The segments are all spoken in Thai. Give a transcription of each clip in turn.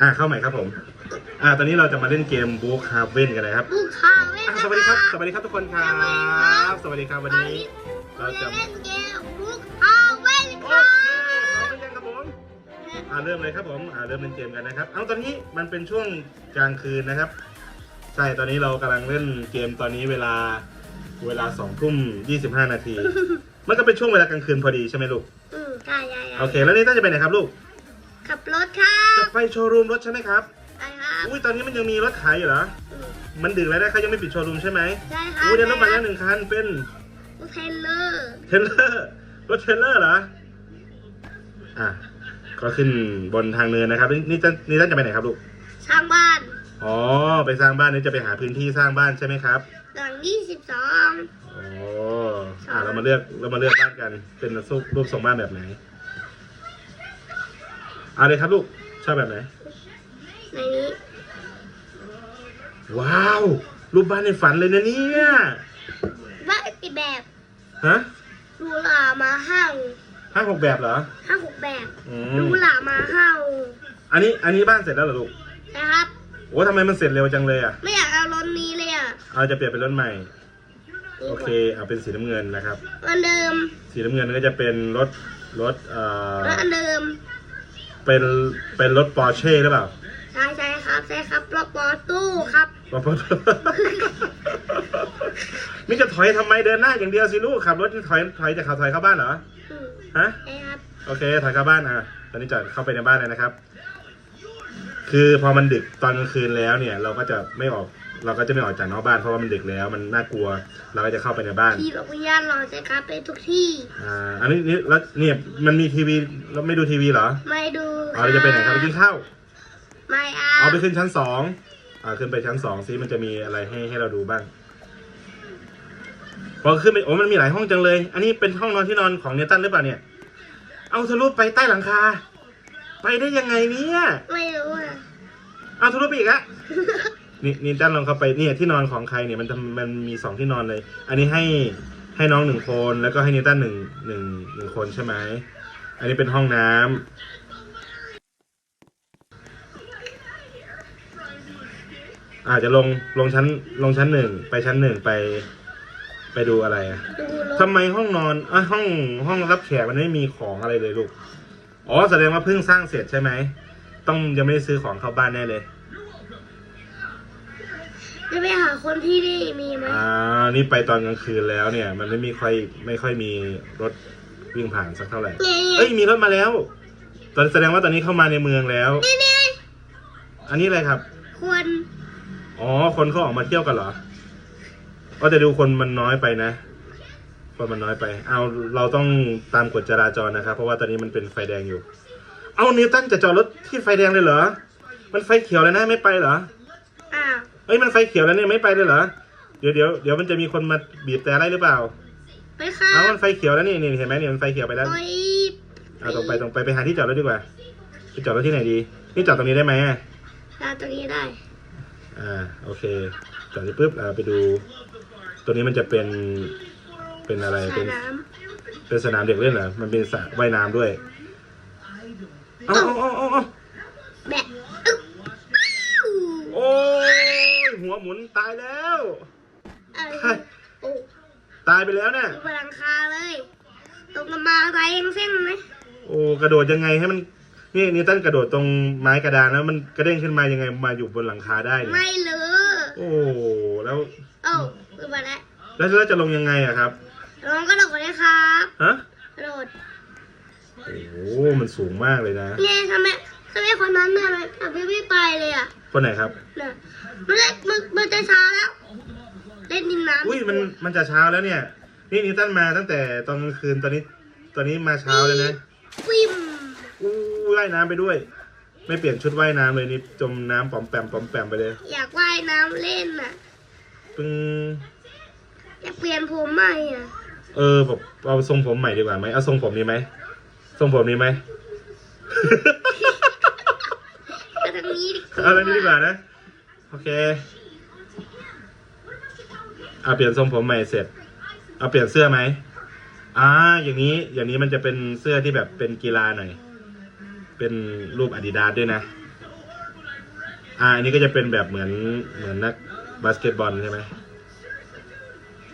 อ่าเข้าใหม่ครับผม อ่า ตอนนี้เราจะมาเล่นเกมบูคาเว่นกันนะครับบุกข้าวเว้ยอ่าสวัสดีครับ สวัสดีครับทุกคนครับ สวัสดีครับวันนี้ เราเราจะจะเล่นเกมบุกข้าวเว้ยโอค่ะเคพร้อมหรือยังครับผม อ่าเริ่มเลยครับผม อ่าเริ่มเล่นเกมกันนะครับ เอาตอนนี้มันเป็นช่วงกลางคืนนะครับ ใช่ ตอนนี้เรากำลังเล่นเกมตอนนี้เวลา เวลาสองทุ่มยี่สิบห้านาที มันก็เป็นช่วงเวลากลางคืนพอดีใช่ไหมลูก อืมใช่ใช่ใช่โอเค แล้วนี่ต้าจะไปไหนครับลูก ขับรถครัจะบไปโชว์รูมรถใช่ไหมครับ ใช่ครับอุ้ยตอนนี้มันยังมีรถขายอยู่เหรออืมมันดึกแล้วนะเขายังไม่ปิดโชว์รูมใช่ไหมใช่ครับอุ้ยเดี๋ยวรถมาแล้วหนึ่งคันเป็นรถเทรลเลอร์ เทรลเลอร์ รถเทรลเลอร์เหรอ อะ ก็ขึ้นบนทางเนินนะครับ นี่นี่ต้นนี่ต้นจะไปไหนครับลูก สร้างบ้านอ๋อ ไปสร้างบ้านนี่จะไปหาพื้นที่สร้างบ้านใช่ไหมครับ หลังยี่สิบสอง อ๋อ อะเรามาเลือกเรามาเลือกบ้านกัน เป็นรูปรูปทรงบ้านแบบไหน เอาเลยครับลูก ชอบแบบไหนในนี้ว้าว รูปบ้านในฝันเลยนะเนี่ยบ้านอีกแบบฮะหรูหรามาห้างห้าหกแบบเหรอห้าหกแบบอืหรูมหรามาห้างอันนี้อันนี้บ้านเสร็จแล้วเหรอลูกนะครับ โอ้ทำไมมันเสร็จเร็วจังเลยอะไม่อยากเอารถนี้เลยอะเอาจะเปลี่ยนเป็นรถใหม่ดีโอกเคว่าเอาเป็นสีน้ำเงินนะครับ อันเดิมสีน้ำเงินก็จะเป็นรถรถเอ่อรถอันเดิม เป็นเป็นรถปอร์เช่หรือเปล่าใช่ใช่ครับใช่ครับรถปอตู้ครับปอร์นี่จะถอยทำไมเดินหน้าอย่างเดียวสิลูกขับรถถอยถอยจะขับถอยเข้าบ้านเหรออืมฮะใช่ครับ โอเคถอยเข้าบ้านอะตอนนี้จะเข้าไปในบ้านเลยนะครับ คือพอมันดึกตอนกลางคืนแล้วเนี่ย เราก็จะไม่ออกเราก็จะไม่ออกจากนอกบ้านเพราะว่ามันดึกแล้ว มันน่ากลัว เราก็จะเข้าไปในบ้านที่โรงพยาบาลรอใช่ครับไปทุกที่อ่าอันนี้นี่แล้วเนี่ยมันมีทีวีเราไม่ดูทีวีเหรอไม่ดูอ๋อเราจะไปไหนครับไปกินข้าวไม่เอาเอาไปขึ้นชั้นสองอ่าขึ้นไปชั้นสองซิมันจะมีอะไรให้ให้เราดูบ้างพอขึ้นไปโอ้มันมีหลายห้องจังเลย อันนี้เป็นห้องนอนที่นอนของเนตันหรือเปล่าเนี่ย เอาทะลุไปใต้หลังคา ไปได้ยังไงเนี่ยไม่รู้อะเอาทะลุไปอีกอะนี่นี่ด้านลองเข้าไปเนี่ยที่นอนของใครเนี่ยมันทำมันมีสองที่นอนเลย อันนี้ให้ให้น้องหนึ่งคนแล้วก็ให้นิต้าหนึ่งหนึ่งหนึ่งคนใช่ไหมอันนี้เป็นห้องน้ำอาจจะลงลงชั้นลงชั้นหนึ่งไปชั้นหนึ่งไป ไปดูอะไรอะดูรถทำไมห้องนอนอะห้องห้องรับแขกมันไม่มีของอะไรเลยลูก อ๋อแสดงว่าเพิ่งสร้างเสร็จใช่ไหม ต้องยังไม่ได้ซื้อของเข้าบ้านแน่เลย จะไปหาคนที่นี่มีไหมอ่า นี่ไปตอนกลางคืนแล้วเนี่ย มันไม่มีค่อยไม่ค่อยมีรถวิ่งผ่านสักเท่าไหร่เนี่ยเอ้ยมีรถมาแล้ว ตอนแสดงว่าตอนนี้เข้ามาในเมืองแล้วเนี่ยเนี่ยอันนี้อะไรครับ ควร อ๋อ คนเขาออกมาเที่ยวกันเหรอ ก็จะดูคนมันน้อยไปนะ คนมันน้อยไป เอาเราต้องตามกฎจราจรนะครับ เพราะว่าตอนนี้มันเป็นไฟแดงอยู่ เอานิวตันจะจอดรถที่ไฟแดงเลยเหรอ มันไฟเขียวแล้วนะไม่ไปเหรออ้าวเอ้ยมันไฟเขียวแล้วเนี่ยไม่ไปเลยเหรอ เดี๋ยวเดี๋ยวเดี๋ยวมันจะมีคนมาบีบแต่อะไรหรือเปล่า ไปค่ะเอามันไฟเขียวแล้วนี่นี่เห็นไหมเนี่ยมันไฟเขียวไปแล้วโอ้ยเอาตรงไปตรงไปไปหาที่จอดรถดีกว่าไปจอดรถที่ไหนดี นี่จอดตรงนี้ได้ไหมอะตามตรงนี้ได้ อ่าโอเคจอดที่ปุ๊บอ่าไปดู ตัวนี้มันจะเป็น เป็นอะไรสเป็นนามเป็นสนามเด็กเล่นเหรอมันเป็นสระว่ายน้ำด้วยเอาเอาเอาเอาเอาแบะอึ๊บโอ้ยหัวหมุนตายแล้วอะไรโอ้ตายไปแล้วเนี่ยดูบนหลังคาเลยตกลงมาไรยังเส้นไหมโอ้กระโดดยังไงให้มันนี่นี่ตั้นกระโดดตรงไม้กระดานแล้วมันกระเด้งขึ้นมายังไงมาอยู่บนหลังคาได้เนี่ยไม่เลยโอ้แล้วโอ้คือมาแล้วแล้วแล้วจะลงยังไงอะครับ ลองกระโดดเลยครับฮะกระโดดโอ้โหมันสูงมากเลยนะ เนี่ยทำไมทำไมคนนั้นเนี่ยทำไมไม่ไปเลยอะคนไหนครับเนี่ยมันเล่นมันมันจะช้าแล้ว เล่นดินน้ำอุ้ยมันมันจะเช้าแล้วเนี่ย นี่นิวตันมาตั้งแต่ตอนกลางคืนตอนนี้ ตอนนี้มาเช้าเลยนะวิมอู้ว่ายน้ำไปด้วย ไม่เปลี่ยนชุดว่ายน้ำเลยนี่จมน้ำปอมแปมปอมแปมไปเลยอยากว่ายน้ำเล่นอะ ปึ้งอยากเปลี่ยนผมใหม่อะ เออแบบเอาทรงผมใหม่ดีกว่าไหมเอาทรงผมนี้ไหมทรงผมนี้ไหมก็ทางนี้ดีกว่าเอาอะไรนี้ดีกว่านะ โอเคเอาเปลี่ยนทรงผมใหม่เสร็จเอาเปลี่ยนเสื้อไหมอ่าอย่างนี้อย่างนี้มันจะเป็นเสื้อที่แบบเป็นกีฬาหน่อย เป็นรูปอาดิดาสด้วยนะ อ่าอันนี้ก็จะเป็นแบบเหมือนเหมือนนักบาสเกตบอลใช่ไหม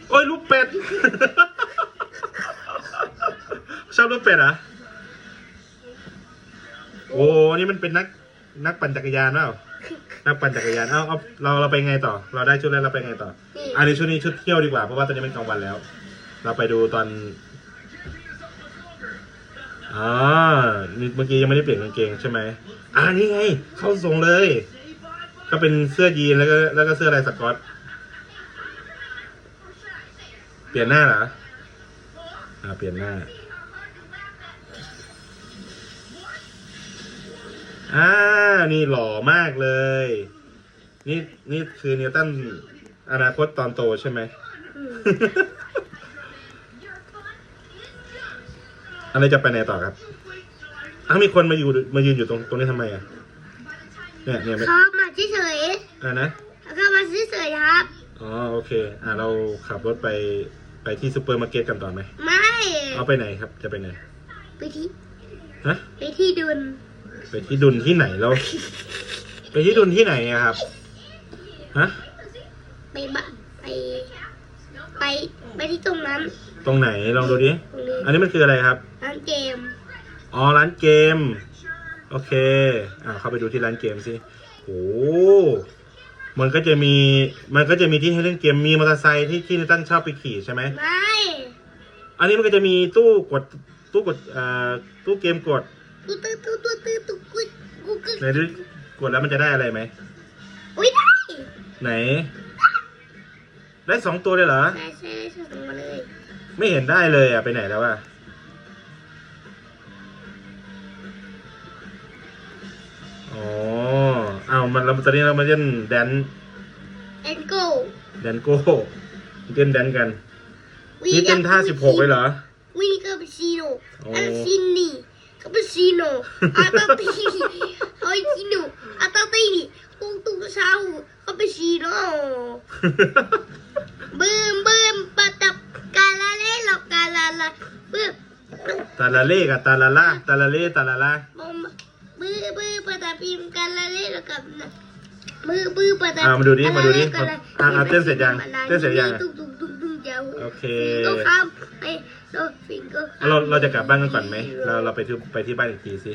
โอ้ยลูกเป็ด ชอบลูกเป็ดเหรอ โอ้นี่มันเป็นนักนักปั่นจักรยานเปล่า นักปั่นจักรยาน เอาเอาเราเราไปไงต่อ เราได้ชุดแล้วเราไปไงต่อนี่อันนี้ชุดนี้ชุดเที่ยวดีกว่า เพราะว่าตอนนี้มันกลางวันแล้ว เราไปดูตอนอ่านี่เมื่อกี้ยังไม่ได้เปลี่ยนกางเกงใช่ไหมอ่านี่ไง เข้าทรงเลย ก็เป็นเสื้อยีนแล้วก็แล้วก็เสื้อลายสกอต เปลี่ยนหน้าเหรอ อ่า เปลี่ยนหน้า อ่า นี่หล่อมากเลย นี่นี่คือนิวตันอนาคตตอนโตใช่ไหมอืมอะไรจะไปไหนต่อครับอ้าวมีคนมาอยู่มายืนอยู่ตรงตรงนี้ทำไมอะ เนี่ยเนี่ยไม่เขามาเฉยอ่านะๆแล้วก็มาเฉยๆครับ อ๋อโอเค อ่าเราขับรถไปไปที่ซูเปอร์มาร์เก็ตกันต่อไหม ไม่ เอาไปไหนครับ จะไปไหน ไปที่ ฮะ ไปที่ดุน ไปที่ดุลที่ไหนเราไปที่ดุลที่ไหนอะครับ ฮะ ไปบะไป ไปไปที่ตรงนั้น ตรงไหนลองดูดิ ตรงนี้อันนี้มันคืออะไรครับ ร้านเกมอ๋อร้านเกม โอเค อ่าเข้าไปดูที่ร้านเกมสิโอ้มันก็จะมี มันก็จะมีที่ให้เล่นเกม มีมอเตอร์ไซค์ที่ที่นิวตันชอบไปขี่ใช่ไหม ไม่อันนี้มันก็จะมีตู้กดตู้กดอ่าตู้เกมกด ตุ๊ตุ๊ตุ๊ตุ๊ตุ๊ตุ๊กุ๊กกุ๊กไหนดูกดแล้วมันจะได้อะไรไหมอุ้ยได้ไหน ได้สองตัวเลยเหรอใช่ใช่ได้ส่งมาเลย ไม่เห็นได้เลยอะไปไหนแล้วอะอ๋อเอามันเราตอนนี้เรามาเล่นแดนแอนโก้แดนโก้เต้นแดนกันนี่เต้นท่าสิบหกเลยเหรอ วินี่ก็เป็นซีโนอันซินนี่ ก็เป็นซีโน่อาตาตีนี่โอ้ยซีโน่อาตาตีนี่ตุ้งตุ้งเช้าก็เป็นซีโน่บึ้มบึ้มปะตับกาลาเล่หลอกกาลาลาบึ้มตาลาเล่กับตาลาล่าตาลาเล่ตาลาล่าบอมบื้อบื้อปะตาพิมกาลาเล่หลอกกับบื้อบื้อปะตาอ่ามาดูดิมาดูดิกาลาอ่าอ่าเต้นเสร็จยังเต้นเสร็จยังอะตุ้งตุ้งตุ้งตุ้งเจ้าโอเคก็ข้ามไอ้โด ฟิงก็เราเราจะกลับบ้านกันก่อนไหมเราเราไปที่ไปที่บ้านอีกทีสิ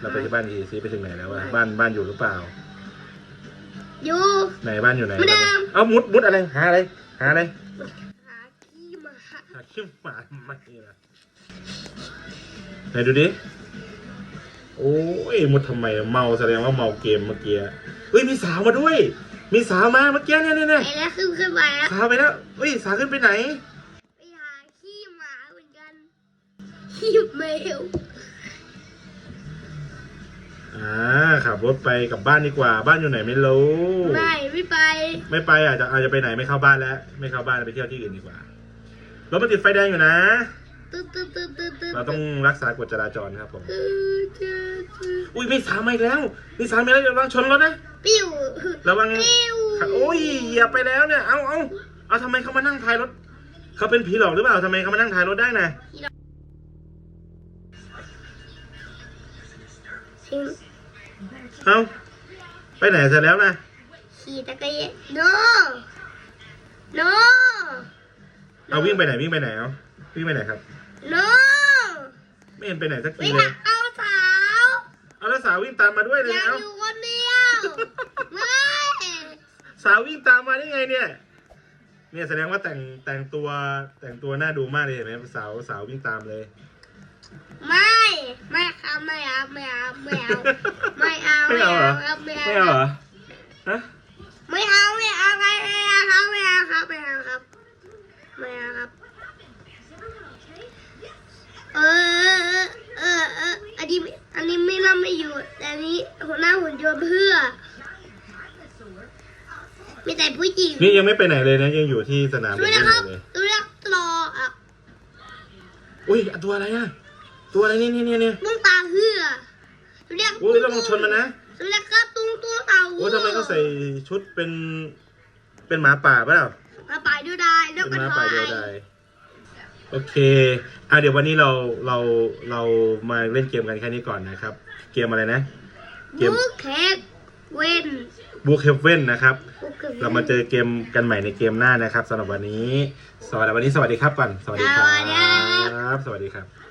เราไปที่บ้านอีกทีสิไปถึงไหนแล้ววะบ้านบ้านอยู่หรือเปล่า อยู่ ไหนบ้านอยู่ไหนไม่ได้เอามุดมุดอะไรหาอะไรหาอะไรหาขี้มาหาขี้หมาไม่ละไหนดูดิโอ้ยมุดทำไมเมาแสดงว่าเมาเกมเมื่อกี้เฮ้ยมีสาวมาด้วย มีสาวมาเมื่อกี้เนี่ยเนี่ยเนี่ยไอ้แล้วขึ้นขึ้นไปแล้ว สาวไปแล้วเฮ้ยสาวขึ้นไปไหน ไปหาขี้หมาเหมือนกัน ขี้แมวอ่าขับรถไปกลับบ้านดีกว่า บ้านอยู่ไหนไม่รู้ ไม่ไม่ไป ไม่ไปอาจจะอาจจะไปไหนไม่เข้าบ้านแล้ว ไม่เข้าบ้านไปเที่ยวที่อื่นดีกว่ารถมันติดไฟแดงอยู่นะ ตึ๊ดตึ๊ดตึ๊ดตึ๊ดตึ๊ดเราต้องรักษากฎจราจรครับผม ตึ๊ดตึ๊ดตึ๊ดอุ้ยมีสาวมาอีกแล้วมีสาวมาแล้วระวังชนรถนะปิ้วระวังปิ้วโอ้ยเหยียบไปแล้วเนี่ย เอาเอาเอาทำไมเขามานั่งท้ายรถเขาเป็นผีหลอกหรือเปล่าทำไมเขามานั่งท้ายรถได้นะ ทิ้งเอาไปไหนเสร็จแล้วนะ ขี่ตะกยาน no no เอาวิ่งไปไหนวิ่งไปไหนเอาวิ่งไปไหนครับ no ไม่เห็นไปไหนสักไม่ทีเลอยยากเอาสาวเอาแล้วสาววิ่งตามมาด้วยเลยอยากเอาอยู่คนเดียวไม่สาววิ่งตามมาได้ไงเนี่ย เนี่ยแสดงว่าแต่งแต่งตัวแต่งตัวน่าดูมากเลยเห็นไหมสาวสาววิ่งตามเลย ไม่ไม่ครับไม่เอาไม่เอาไม่เอาไม่เอาไม่เอาเหรอครับไม่ไม่เอาเอาเหรอฮะไม่เอาไม่เอาไม่เอาครับไม่เอาครับไม่เอาครับไม่เอาครับเออเออเอออันนี้อันนี้ไม่น่าไม่อยู่แต่อันนี้หัวหน้าหุ่นยนต์เพื่อมีแต่ผู้หญิงนี่ยังไม่ไปไหนเลยนะยังอยู่ที่สนามดูเด็กนะเล่นคอรับยู่เลยดูนะรออะ อุ้ยตัวอะไรอะ ตัวอะไรนี่นี่นี่นี่ตุ้งตาเพื่อดูนะอุ้ยระวังชนมันนะดูนะครับตุ้งตุ้งตาโอ้ยทำไมเขาใส่ชุดเป็น เป็นหมาป่าเปล่ามาป่ายดูได้แล้วเป็นก็หมาทป่าอเดียวยดายโอเคอะเดี๋ยววันนี้เราเราเรามาเล่นเกมกันแค่นี้ก่อนนะครับ เกมอะไรนะ เกมบุกเค้กเว้นบุ๊กเฮเว่นนะครับบุกเก็บเรามาเจอเกมกันใหม่ในเกมหน้านะครับสำหรับวันนี้สวัสดีวันนี้สวัสดีครับก่อนสวัสดีครับ สวัสดีครับ